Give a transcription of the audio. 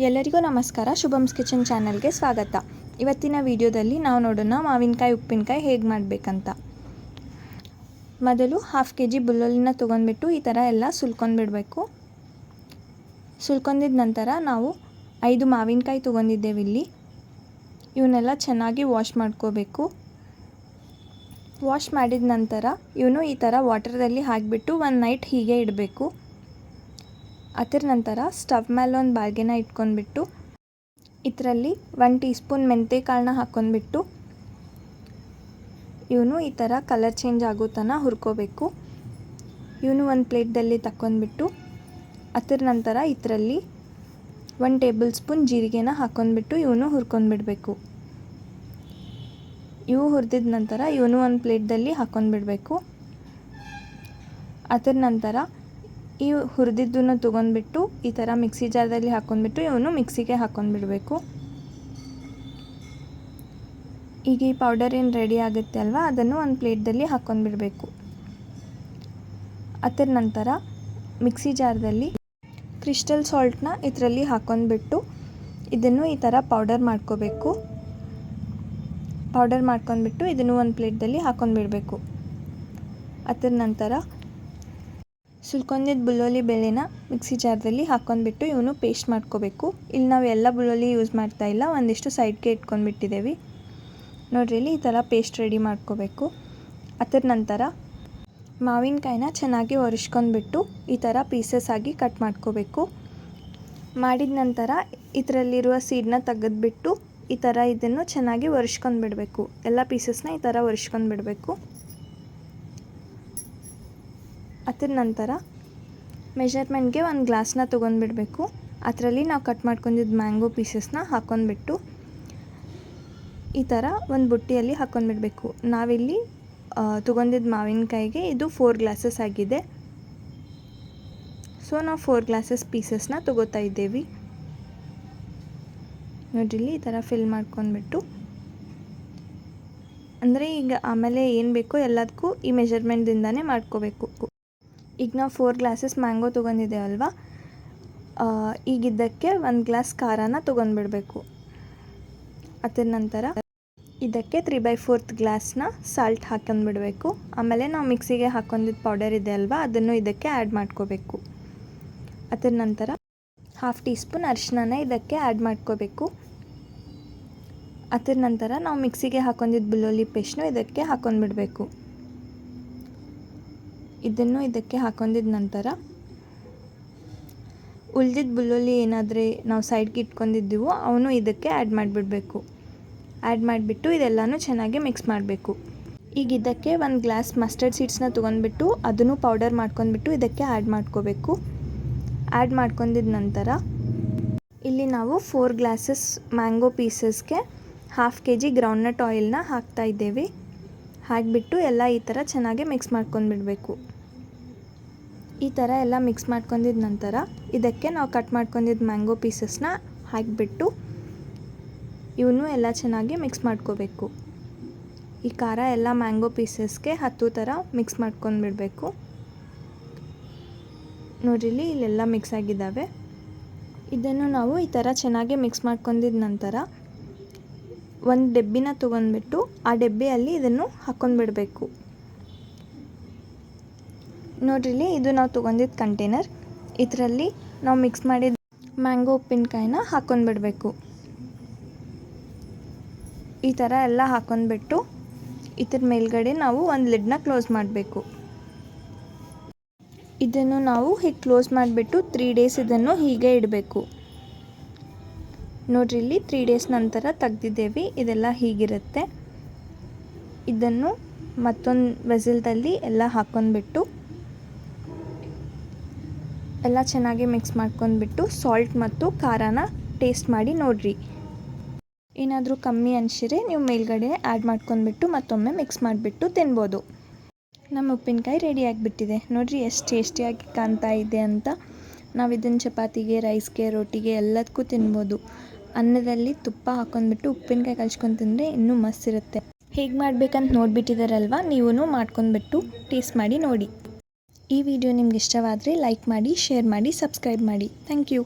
ಎಲ್ಲರಿಗೂ ನಮಸ್ಕಾರ. ಶುಭಮ್ಸ್ ಕಿಚನ್ ಚಾನಲ್ಗೆ ಸ್ವಾಗತ. ಇವತ್ತಿನ ವಿಡಿಯೋದಲ್ಲಿ ನಾವು ನೋಡೋಣ ಮಾವಿನಕಾಯಿ, ಉಪ್ಪಿನಕಾಯಿ ಹೇಗೆ ಮಾಡಬೇಕಂತ. ಮೊದಲು ಹಾಫ್ ಕೆ ಜಿ ಬುಲ್ಲೊಲಿನ ತೊಗೊಂಡ್ಬಿಟ್ಟು ಈ ಥರ ಎಲ್ಲ ಸುಲ್ಕೊಂಡ್ಬಿಡಬೇಕು. ಸುಲ್ಕೊಂಡಿದ ನಂತರ ನಾವು ಐದು ಮಾವಿನಕಾಯಿ ತೊಗೊಂಡಿದ್ದೇವೆ ಇಲ್ಲಿ. ಇವನ್ನೆಲ್ಲ ಚೆನ್ನಾಗಿ ವಾಶ್ ಮಾಡ್ಕೋಬೇಕು. ವಾಶ್ ಮಾಡಿದ ನಂತರ ಇವನು ಈ ಥರ ವಾಟರ್ದಲ್ಲಿ ಹಾಕಿಬಿಟ್ಟು ಒಂದು ನೈಟ್ ಹೀಗೆ ಇಡಬೇಕು. ಅದರ ನಂತರ ಸ್ಟವ್ ಮೇಲೆ ಒಂದು ಬಾಳ್ಗೆನ ಇಟ್ಕೊಂಡ್ಬಿಟ್ಟು, ಇದರಲ್ಲಿ ಒನ್ ಟೀ ಸ್ಪೂನ್ ಮೆಂತೆ ಕಾಳನ್ನ ಹಾಕ್ಕೊಂಡ್ಬಿಟ್ಟು ಇವನು ಈ ಥರ ಕಲರ್ ಚೇಂಜ್ ಆಗೋ ತನಕ ಹುರ್ಕೋಬೇಕು. ಇವನು ಒಂದು ಪ್ಲೇಟ್ದಲ್ಲಿ ತಕ್ಕೊಂಡ್ಬಿಟ್ಟು ಅದರ ನಂತರ ಇದರಲ್ಲಿ ಒನ್ ಟೇಬಲ್ ಸ್ಪೂನ್ ಜೀರಿಗೆನ ಹಾಕ್ಕೊಂಡ್ಬಿಟ್ಟು ಇವನು ಹುರ್ಕೊಂಡ್ಬಿಡಬೇಕು. ಇವು ಹುರಿದಿದ ನಂತರ ಇವನು ಒಂದು ಪ್ಲೇಟ್ದಲ್ಲಿ ಹಾಕ್ಕೊಂಡ್ಬಿಡಬೇಕು ಅದರ ನಂತರ ಈ ಹುರಿದಿದ್ದನ್ನು ತೊಗೊಂಡ್ಬಿಟ್ಟು ಈ ಥರ ಮಿಕ್ಸಿ ಜಾರದಲ್ಲಿ ಹಾಕ್ಕೊಂಡ್ಬಿಟ್ಟು ಇವನು ಮಿಕ್ಸಿಗೆ ಹಾಕ್ಕೊಂಡ್ಬಿಡಬೇಕು. ಈಗ ಈ ಪೌಡರ್ ಏನು ರೆಡಿ ಆಗುತ್ತೆ ಅಲ್ವಾ? ಅದನ್ನು ಒಂದು ಪ್ಲೇಟ್ದಲ್ಲಿ ಹಾಕ್ಕೊಂಡ್ಬಿಡಬೇಕು. ಅದರ ನಂತರ ಮಿಕ್ಸಿ ಜಾರದಲ್ಲಿ ಕ್ರಿಸ್ಟಲ್ ಸಾಲ್ಟ್ನ ಇದರಲ್ಲಿ ಹಾಕ್ಕೊಂಡ್ಬಿಟ್ಟು ಇದನ್ನು ಈ ಥರ ಪೌಡರ್ ಮಾಡ್ಕೋಬೇಕು. ಪೌಡರ್ ಮಾಡ್ಕೊಂಡ್ಬಿಟ್ಟು ಇದನ್ನು ಒಂದು ಪ್ಲೇಟ್ದಲ್ಲಿ ಹಾಕ್ಕೊಂಡ್ಬಿಡಬೇಕು. ಅದರ ನಂತರ ಸುಲ್ಕೊಂಡಿದ್ದ ಬೆಳ್ಳುಳ್ಳಿ ಬೆಳೆನ ಮಿಕ್ಸಿ ಜಾರದಲ್ಲಿ ಹಾಕ್ಕೊಂಡ್ಬಿಟ್ಟು ಇವನು ಪೇಸ್ಟ್ ಮಾಡ್ಕೋಬೇಕು. ಇಲ್ಲಿ ನಾವು ಎಲ್ಲ ಬೆಳ್ಳುಳ್ಳಿ ಯೂಸ್ ಮಾಡ್ತಾ ಇಲ್ಲ, ಒಂದಿಷ್ಟು ಸೈಡ್ಗೆ ಇಟ್ಕೊಂಡ್ಬಿಟ್ಟಿದ್ದೇವೆ ನೋಡ್ರಿ ಇಲ್ಲಿ ಈ ಥರ ಪೇಸ್ಟ್ ರೆಡಿ ಮಾಡ್ಕೋಬೇಕು. ಅದರ ನಂತರ ಮಾವಿನಕಾಯಿನ ಚೆನ್ನಾಗಿ ಒರೆಸ್ಕೊಂಡ್ಬಿಟ್ಟು ಈ ಥರ ಪೀಸಸ್ ಆಗಿ ಕಟ್ ಮಾಡ್ಕೋಬೇಕು. ಮಾಡಿದ ನಂತರ ಇದರಲ್ಲಿರುವ ಸೀಡನ್ನ ತೆಗೆದ್ಬಿಟ್ಟು ಈ ಥರ ಇದನ್ನು ಚೆನ್ನಾಗಿ ಒರೆಸ್ಕೊಂಡ್ಬಿಡಬೇಕು. ಎಲ್ಲ ಪೀಸಸ್ನ ಈ ಥರ ಒರೆಸ್ಕೊಂಡ್ಬಿಡಬೇಕು. ಅದರ ನಂತರ ಮೆಷರ್ಮೆಂಟ್ಗೆ ಒಂದು ಗ್ಲಾಸ್ನ ತೊಗೊಂಡ್ಬಿಡಬೇಕು. ಅದರಲ್ಲಿ ನಾವು ಕಟ್ ಮಾಡ್ಕೊಂಡಿದ್ದ ಮ್ಯಾಂಗೋ ಪೀಸಸ್ನ ಹಾಕೊಂಡ್ಬಿಟ್ಟು ಈ ಥರ ಒಂದು ಬುಟ್ಟಿಯಲ್ಲಿ ಹಾಕ್ಕೊಂಡ್ಬಿಡಬೇಕು ನಾವಿಲ್ಲಿ ತೊಗೊಂಡಿದ್ದ ಮಾವಿನಕಾಯಿಗೆ ಇದು ಫೋರ್ ಗ್ಲಾಸಸ್ ಆಗಿದೆ. ಸೊ ನಾವು ಫೋರ್ ಗ್ಲಾಸಸ್ ಪೀಸಸ್ನ ತೊಗೋತಾ ಇದ್ದೇವೆ. ಇಲ್ಲಿ ಈ ಥರ ಫಿಲ್ ಮಾಡ್ಕೊಂಡ್ಬಿಟ್ಟು. ಅಂದರೆ ಈಗ ಆಮೇಲೆ ಏನು ಬೇಕೋ ಎಲ್ಲದಕ್ಕೂ ಈ ಮೆಷರ್ಮೆಂಟ್ದಿಂದನೇ ಮಾಡ್ಕೋಬೇಕು. ಈಗ ನಾವು ಫೋರ್ ಗ್ಲಾಸಸ್ ಮ್ಯಾಂಗೋ ತೊಗೊಂಡಿದ್ದೇವಲ್ವ ಈಗಿದ್ದಕ್ಕೆ ಒಂದು ಗ್ಲಾಸ್ ಖಾರನ ತೊಗೊಂಡ್ಬಿಡಬೇಕು. ಅದರ ನಂತರ ಇದಕ್ಕೆ ತ್ರೀ ಬೈ ಫೋರ್ತ್ ಗ್ಲಾಸ್ನ ಸಾಲ್ಟ್ ಹಾಕೊಂಡ್ಬಿಡಬೇಕು. ಆಮೇಲೆ ನಾವು ಮಿಕ್ಸಿಗೆ ಹಾಕೊಂಡಿದ್ದ ಪೌಡರ್ ಇದೆ ಅಲ್ವಾ, ಅದನ್ನು ಇದಕ್ಕೆ ಆ್ಯಡ್ ಮಾಡ್ಕೋಬೇಕು. ಅದರ ನಂತರ ಹಾಫ್ ಟೀ ಸ್ಪೂನ್ ಅರಿಶಿನ ಇದಕ್ಕೆ ಆ್ಯಡ್ ಮಾಡ್ಕೋಬೇಕು. ಅದರ ನಂತರ ನಾವು ಮಿಕ್ಸಿಗೆ ಹಾಕೊಂಡಿದ್ದ ಬೆಳ್ಳುಳ್ಳಿ ಪೇಸ್ಟ್ನು ಇದಕ್ಕೆ ಹಾಕೊಂಡ್ಬಿಡಬೇಕು. ಇದನ್ನು ಇದಕ್ಕೆ ಹಾಕೊಂಡಿದ ನಂತರ ಉಳ್ದಿದ್ದ ಬುಲ್ಲುಳ್ಳಿ ಏನಾದರೆ ನಾವು ಸೈಡ್ಗೆ ಇಟ್ಕೊಂಡಿದ್ದೀವೋ ಅವನು ಇದಕ್ಕೆ ಆ್ಯಡ್ ಮಾಡಿಬಿಡಬೇಕು. ಆ್ಯಡ್ ಮಾಡಿಬಿಟ್ಟು ಇದೆಲ್ಲನೂ ಚೆನ್ನಾಗಿ ಮಿಕ್ಸ್ ಮಾಡಬೇಕು. ಈಗ ಇದಕ್ಕೆ ಒಂದು ಗ್ಲಾಸ್ ಮಸ್ಟರ್ಡ್ ಸೀಡ್ಸ್ನ ತೊಗೊಂಡ್ಬಿಟ್ಟು ಅದನ್ನು ಪೌಡರ್ ಮಾಡ್ಕೊಂಡ್ಬಿಟ್ಟು ಇದಕ್ಕೆ ಆ್ಯಡ್ ಮಾಡ್ಕೋಬೇಕು. ಆ್ಯಡ್ ಮಾಡ್ಕೊಂಡಿದ ನಂತರ ಇಲ್ಲಿ ನಾವು ಫೋರ್ ಗ್ಲಾಸಸ್ ಮ್ಯಾಂಗೋ ಪೀಸಸ್ಗೆ ಹಾಫ್ ಕೆ ಜಿ ಗ್ರೌಂಡ್ನಟ್ ಆಯಿಲ್ನ ಹಾಕ್ತಾ ಇದ್ದೇವೆ. ಹಾಕಿಬಿಟ್ಟು ಎಲ್ಲ ಈ ಥರ ಚೆನ್ನಾಗಿ ಮಿಕ್ಸ್ ಮಾಡ್ಕೊಂಡ್ಬಿಡಬೇಕು. ಈ ಥರ ಎಲ್ಲ ಮಿಕ್ಸ್ ಮಾಡ್ಕೊಂಡಿದ ನಂತರ ಇದಕ್ಕೆ ನಾವು ಕಟ್ ಮಾಡ್ಕೊಂಡಿದ್ದ ಮ್ಯಾಂಗೋ ಪೀಸಸ್ನ ಹಾಕಿಬಿಟ್ಟು ಇವನು ಎಲ್ಲ ಚೆನ್ನಾಗಿ ಮಿಕ್ಸ್ ಮಾಡ್ಕೋಬೇಕು. ಈ ಖಾರ ಎಲ್ಲ ಮ್ಯಾಂಗೋ ಪೀಸಸ್ಗೆ ಹತ್ತು ಥರ ಮಿಕ್ಸ್ ಮಾಡ್ಕೊಂಡ್ಬಿಡಬೇಕು. ನೋಡಿಲಿ ಇಲ್ಲೆಲ್ಲ ಮಿಕ್ಸ್ ಆಗಿದ್ದಾವೆ. ಇದನ್ನು ನಾವು ಈ ಥರ ಚೆನ್ನಾಗಿ ಮಿಕ್ಸ್ ಮಾಡ್ಕೊಂಡಿದ ನಂತರ ಒಂದು ಡಬ್ಬಿನ ತೊಗೊಂಡ್ಬಿಟ್ಟು ಆ ಡಬ್ಬಿಯಲ್ಲಿ ಇದನ್ನು ಹಾಕ್ಕೊಂಡ್ಬಿಡಬೇಕು. ನೋಡ್ರಿಲಿ ಇದು ನಾವು ತೊಗೊಂಡಿದ್ದ ಕಂಟೈನರ್ ಇದರಲ್ಲಿ ನಾವು ಮಿಕ್ಸ್ ಮಾಡಿದ ಮ್ಯಾಂಗೋ ಉಪ್ಪಿನಕಾಯಿನ ಹಾಕೊಂಡ್ಬಿಡಬೇಕು ಈ ಥರ ಎಲ್ಲ ಹಾಕೊಂಡ್ಬಿಟ್ಟು ಇದ್ರ ಮೇಲ್ಗಡೆ ನಾವು ಒಂದು ಲಿಡ್ನ ಕ್ಲೋಸ್ ಮಾಡಬೇಕು. ಇದನ್ನು ನಾವು ಹೀಗೆ ಕ್ಲೋಸ್ ಮಾಡಿಬಿಟ್ಟು ತ್ರೀ ಡೇಸ್ ಇದನ್ನು ಹೀಗೆ ಇಡಬೇಕು. ನೋಡ್ರಿ ಇಲ್ಲಿ ತ್ರೀ ಡೇಸ್ ನಂತರ ತೆಗ್ದಿದ್ದೇವೆ, ಇದೆಲ್ಲ ಹೀಗಿರುತ್ತೆ. ಇದನ್ನು ಮತ್ತೊಂದು ವೆಸಲ್ದಲ್ಲಿ ಎಲ್ಲ ಹಾಕ್ಕೊಂಡ್ಬಿಟ್ಟು ಎಲ್ಲ ಚೆನ್ನಾಗಿ ಮಿಕ್ಸ್ ಮಾಡ್ಕೊಂಡ್ಬಿಟ್ಟು ಸಾಲ್ಟ್ ಮತ್ತು ಖಾರನ ಟೇಸ್ಟ್ ಮಾಡಿ ನೋಡಿರಿ. ಏನಾದರೂ ಕಮ್ಮಿ ಅನಿಸಿದ್ರೆ ನೀವು ಮೇಲ್ಗಡೆ ಆ್ಯಡ್ ಮಾಡ್ಕೊಂಡ್ಬಿಟ್ಟು ಮತ್ತೊಮ್ಮೆ ಮಿಕ್ಸ್ ಮಾಡಿಬಿಟ್ಟು ತಿನ್ಬೋದು. ನಮ್ಮ ಉಪ್ಪಿನಕಾಯಿ ರೆಡಿ ಆಗಿಬಿಟ್ಟಿದೆ. ನೋಡಿರಿ ಎಷ್ಟು ಟೇಸ್ಟಿಯಾಗಿ ಕಾಣ್ತಾ ಇದೆ ಅಂತ. ನಾವು ಇದನ್ನು ಚಪಾತಿಗೆ ರೈಸ್ಗೆ ರೊಟ್ಟಿಗೆ ಎಲ್ಲದಕ್ಕೂ ತಿನ್ಬೋದು. ಅನ್ನದಲ್ಲಿ ತುಪ್ಪ ಹಾಕ್ಕೊಂಡ್ಬಿಟ್ಟು ಉಪ್ಪಿನಕಾಯಿ ಕಲ್ಸ್ಕೊಂಡು ತಿಂದರೆ ಇನ್ನೂ ಮಸ್ತ್ ಇರುತ್ತೆ. ಹೇಗೆ ಮಾಡ್ಬೇಕಂತ ನೋಡಿಬಿಟ್ಟಿದಾರಲ್ವ? ನೀವೂ ಮಾಡ್ಕೊಂಡ್ಬಿಟ್ಟು ಟೇಸ್ಟ್ ಮಾಡಿ ನೋಡಿ. ಈ ವಿಡಿಯೋ ನಿಮ್ಗೆ ಇಷ್ಟವಾದರೆ ಲೈಕ್ ಮಾಡಿ ಶೇರ್ ಮಾಡಿ ಸಬ್ಸ್ಕ್ರೈಬ್ ಮಾಡಿ. Thank you